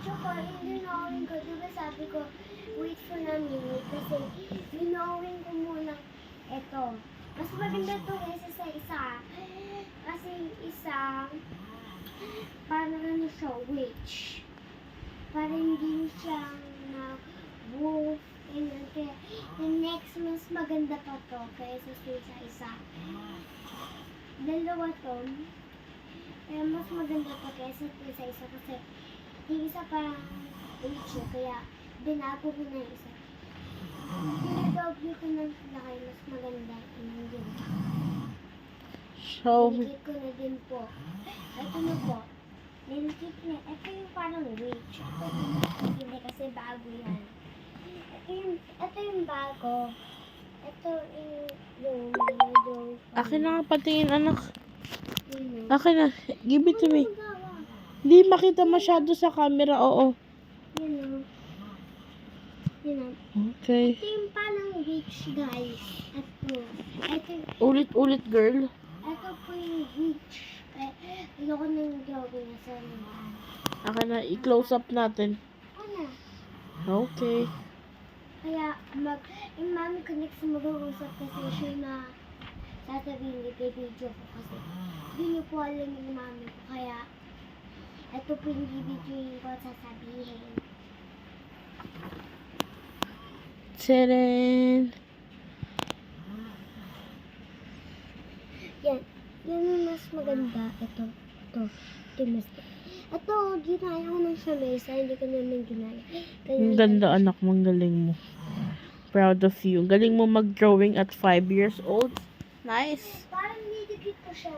video ko, yung dinawin ko, di ba sabi ko, wait for a minute, kasi dinawin ko muna ito. Mas maganda to kaysa sa isa. Kasi isa, parang ano siya, witch. Parang hindi siya na wolf. And okay, the next, mas maganda pa to kaysa sa isa. Dalawa to. Kaya mas maganda to kaysa sa isa kasi yung isa parang eh, kaya binago ko na yung isa. Dinadobyo ko ng laki, mas maganda. Yung yun. So, Nilikit ko na din po. Ito na po. Nilikit na. Ito yung parang witch. Ito hindi kasi bago yan. Ito yung, ito yung bago. Ito yung yung yung akin na nga patingin anak. Akin na. Give it to me. Hindi makita masyado sa camera, oo. Yun o. Yun o. Okay. Ito yung parang witch guys. Ito. Ito, Ulit-ulit, girl. ito po yung witch. Eh, ayoko nang gawin na sa naman. Akin na, i-close up natin. Ano? Okay. Kaya mag, yung mami ko next mag-uusap kasi siya na sasabihin ni video ko kasi hindi niyo po alam yung mami ko. Video ko sasabihin. Tadaan! Yan. Yan yung mas maganda. Ito. Ito. Ito mas ito, ginaya ko ng sa mesa. Hindi ko naman ginaya. Ang ganda anak mo, ang galing mo. Proud of you. Galing mo mag-drawing at 5 years old. Nice. Parang nidikit ko siya.